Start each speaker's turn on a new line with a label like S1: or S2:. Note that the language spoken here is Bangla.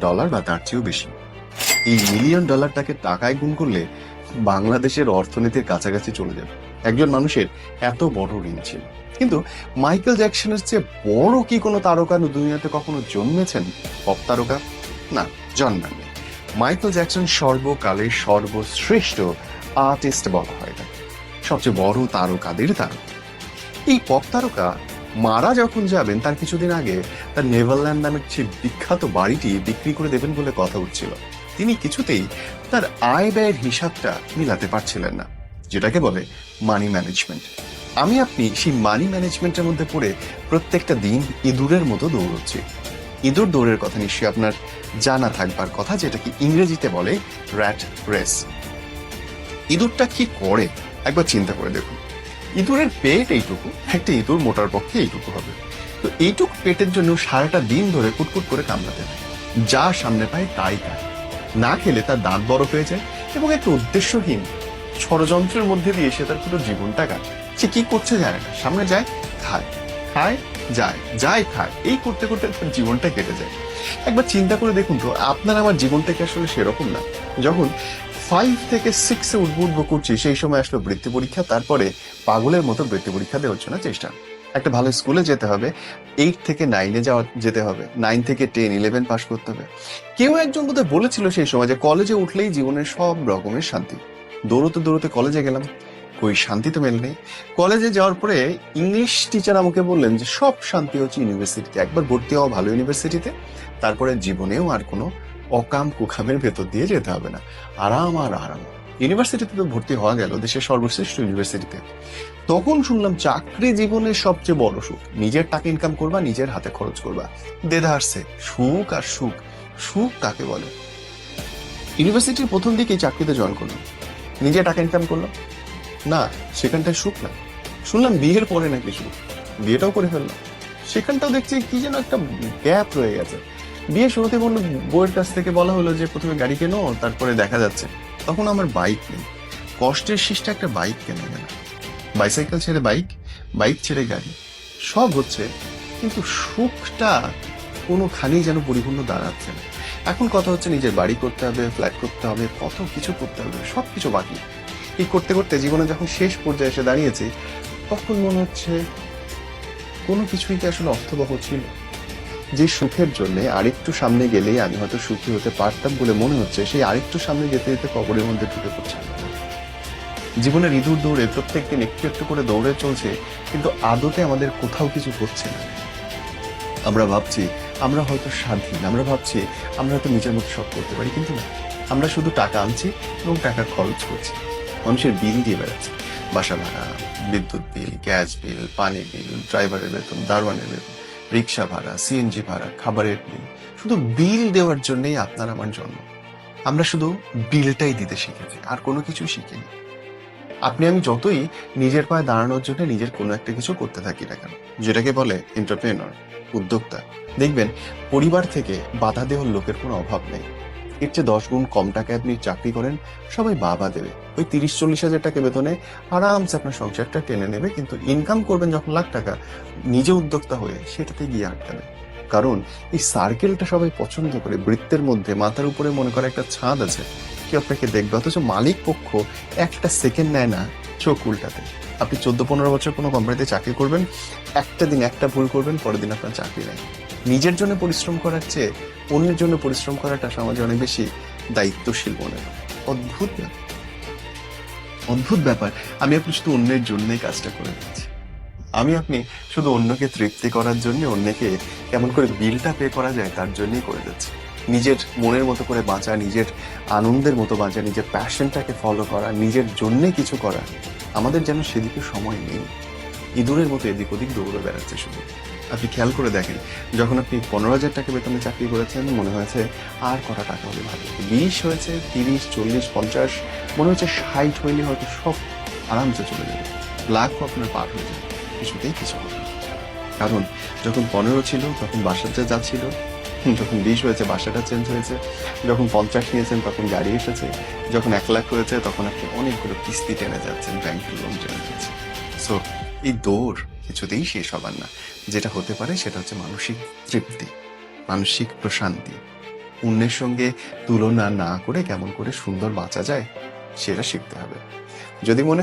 S1: ডলার বা তার চেয়েও বেশি। এই মিলিয়ন ডলারটাকে টাকায় গুণ করলে বাংলাদেশের অর্থনীতির কাছাকাছি চলে যাবে। একজন মানুষের এত বড় ঋণ ছিল। কিন্তু মাইকেল জ্যাকসনের চেয়ে বড় কি কোনো তারকা দুনিয়াতে কখনো জন্মেছেন? পপ তারকা? না জন্মাননি মাইকেল জ্যাকসন সর্বকালের সর্বশ্রেষ্ঠ আর্টিস্ট বলা হয় সবচেয়ে বড় তারকাদের তারকা। এই পপ তারকা মারা যখন যাবেন, তার কিছুদিন আগে তার নেভারল্যান্ড নামের যে বিখ্যাত বাড়িটি বিক্রি করে দেবেন বলে কথা উঠছিল। তিনি কিছুতেই তার আয় ব্যয়ের হিসাবটা মিলাতে পারছিলেন না, যেটাকে বলে মানি ম্যানেজমেন্ট আমি আপনি সেই মানি ম্যানেজমেন্টের মধ্যে পড়ে প্রত্যেকটা দিন ইঁদুরের মতো দৌড়চ্ছি। ইঁদুর দৌড়ের কথা নিশ্চয়ই আপনার জানা থাকবার কথা যেটাকে ইংরেজিতে বলে র্যাট রেস ইঁদুরটা কি করে? একবার চিন্তা করে দেখুন। ইঁদুরের পেট এইটুকু, একটা ইঁদুর মোটার পক্ষে এইটুকু হবে। তো এইটুকু পেটের জন্য সারাটা দিন ধরে কুটকুট করে কামড়াতে হয়। যা সামনে পায় তাই খায়। না খেলে তার দাঁত বড় হয়ে যায় এবং একটা উদ্দেশ্যহীন ষড়যন্ত্রের মধ্যে দিয়ে সে তার পুরো জীবনটা কাটে। সে কি করছে জানে না। সামনে যায়, খায়। খায়, যায় যায়, খায়। এই করতে করতে তার জীবনটা কেটে যায়। একবার চিন্তা করে দেখুন তো, আপনার আমার জীবনটা কি আসলে সেরকম না। যখন ফাইভ থেকে সিক্সে উদ্বুদ্ধ করছি, সেই সময় আসলো বৃত্তি পরীক্ষা, তারপরে পাগলের মতো বৃত্তি পরীক্ষা দেওয়ার জন্য চেষ্টা। একটা ভালো স্কুলে যেতে হবে এইট থেকে নাইনে যাওয়া, যেতে হবে নাইন থেকে টেন ইলেভেন পাস করতে হবে। কেউ একজন বোধহয় বলেছিল সেই সময় যে কলেজে উঠলেই জীবনের সব রকমের শান্তি। দৌড়তে দৌড়তে কলেজে গেলাম। কই, শান্তি তো মেলেনি কলেজে যাওয়ার পরে ইংলিশ টিচার আমাকে বললেন যে, সব শান্তি হচ্ছে ইউনিভার্সিটিতে একবার ভর্তি হওয়া ভালো ইউনিভার্সিটিতে তারপরে জীবনেও আর কোনো অকাম কুকামের ভেতর দিয়ে যেতে হবে না। আরাম আর আরাম। ইউনিভার্সিটিতে তো ভর্তি হওয়া গেল, দেশের সর্বশ্রেষ্ঠ ইউনিভার্সিটিতে তখন শুনলাম চাকরি জীবনের সবচেয়ে বড় সুখ। নিজের টাকা ইনকাম করবা, নিজের হাতে খরচ করবা। দেদা আসছে সুখ আর সুখ। সুখ কাকে বলে? ইউনিভার্সিটির প্রথম দিকেই চাকরিতে জয়েন করলাম। নিজে টাকা ইনকাম করলাম। না, সেখানটায় সুখ না। শুনলাম বিয়ের পরে নাকি সুখ। বিয়েটাও করে ফেললাম। সেখানটাও দেখছি কি যেন একটা গ্যাপ রয়ে গেছে। বিয়ে শুরুতে বলল, বউয়ের কাছ থেকে বলা হলো যে প্রথমে গাড়ি কেনো, তারপরে দেখা যাচ্ছে। তখন আমার বাইক নেই। কষ্টের শীষটা একটা বাইক কেনা গেল বাইসাইকেল ছেড়ে বাইক বাইক ছেড়ে গাড়ি। সব হচ্ছে, কিন্তু সুখটা কোনোখানেই যেন পরিপূর্ণ দাঁড়াচ্ছে না। এখন কথা হচ্ছে নিজের বাড়ি করতে হবে ফ্ল্যাট করতে হবে, কত কিছু করতে হবে সব কিছু বাকি। এই করতে করতে জীবনে যখন শেষ পর্যায়ে এসে দাঁড়িয়েছি, তখন মনে হচ্ছে কোনো কিছুই কি আসলে অর্থবহ ছিল। যে সুখের জন্য আরেকটু সামনে গেলেই আমি হয়তো সুখী হতে পারতাম বলে মনে হচ্ছে, সেই আরেকটু সামনে যেতে যেতে কবরের মধ্যে ঢুকে পড়ছে। জীবনের ইঁদুর দৌড়ে প্রত্যেকদিন একটু একটু করে দৌড়ে চলছে, কিন্তু আদতে আমাদের কোথাও কিছু হচ্ছে না। আমরা ভাবছি, আমরা হয়তো স্বাধীন, আমরা ভাবছি, আমরা হয়তো নিজের মতো সব করতে পারি, কিন্তু না। আমরা শুধু টাকা আনছি এবং টাকা খরচ করছি। মানুষের বিল দিয়ে বেড়াচ্ছে। বাসা ভাড়া, বিদ্যুৎ বিল, গ্যাস বিল, পানি বিল, ড্রাইভারের বেতন, দারোয়ানের বেতন। রিক্সা ভাড়া সিএনজি ভাড়া, খাবারের বিল শুধু বিল দেওয়ার জন্যই আপনার আমার জন্ম। আমরা শুধু বিলটাই দিতে শিখেছি, আর কোনো কিছু শিখিনি। আপনি আমি যতই নিজের পায়ে দাঁড়ানোর জন্য নিজের কোনো একটা কিছু করতে থাকি না কেন, যেটাকে বলে এন্টারপ্রেনর উদ্যোক্তা। দেখবেন, পরিবার থেকে বাধা দেওয়ার লোকের কোনো অভাব নেই। এর চেয়ে দশ গুণ কম টাকায় আপনি চাকরি করেন, সবাই বাবা দেবে। ওই তিরিশ, চল্লিশ হাজার টাকা বেতনে আরামসে আপনার সংসারটা টেনে নেবে, কিন্তু ইনকাম করবেন যখন লাখ টাকা, নিজে উদ্যোক্তা হয়ে সেটাতে গিয়ে আটকাবে কারণ এই সার্কেলটা সবাই পছন্দ করে, বৃত্তের মধ্যে, মাথার উপরে মনে করে একটা ছাদ আছে। কেউ আপনাকে দেখবে, অথচ মালিক পক্ষ একটা সেকেন্ড নেয় না। চোখ উল্টাতে। আপনি চোদ্দ, পনেরো বছর কোনো কোম্পানিতে চাকরি করবেন, একটা দিন একটা ভুল করবেন, পরের দিন আপনার চাকরি নেই। নিজের জন্য পরিশ্রম করার চেয়ে অন্যের জন্য পরিশ্রম করাটা সমাজে অনেক বেশি দায়িত্বশীল মনে হয়। অদ্ভুত অদ্ভুত ব্যাপার। আমি আপনি শুধু অন্যের জন্যই কাজটা করে দিচ্ছি আমি আপনি শুধু অন্যকে তৃপ্তি করার জন্য অন্যকে কেমন করে বিলটা পে করা যায় তার জন্যই করে যাচ্ছি নিজের মনের মতো করে বাঁচা, নিজের আনন্দের মতো বাঁচা, নিজের প্যাশনটাকে ফলো করা, নিজের জন্যে কিছু করা, আমাদের যেন সেদিকে সময় নেই। ইঁদুরের মতো এদিক ওদিক দৌড়ে বেড়াচ্ছে শুধু। আপনি খেয়াল করে দেখেন, যখন আপনি পনেরো হাজার টাকা বেতনে চাকরি করেছেন, মনে হয়েছে আর কটা টাকা হলে ভালো বিশ হয়েছে, তিরিশ, চল্লিশ, পঞ্চাশ, মনে হচ্ছে ষাট হইলে হয়তো সব আরামসে চলে যাবে। লাখও আপনার পার হয়ে যাবে, কিছুতেই কিছু হবে কারণ যখন পনেরো ছিল, তখন বাসাটা যাচ্ছিল যখন বিশ হয়েছে, বাসাটা চেঞ্জ হয়েছে, যখন পঞ্চাশ নিয়েছেন, তখন গাড়ি এসেছে, যখন এক লাখ হয়েছে, তখন আপনি অনেকগুলো কিস্তি টেনে যাচ্ছেন ব্যাংকের লোন টেনে যাচ্ছেন। সো এই দৌড় কিছুতেই শেষ হবার না। যেটা হতে পারে সেটা হচ্ছে মানসিক তৃপ্তি, মানসিক প্রশান্তি। অন্যের সঙ্গে তুলনা না করে কেমন করে সুন্দর বাঁচা যায়, সেটা শিখতে হবে। যদি মনে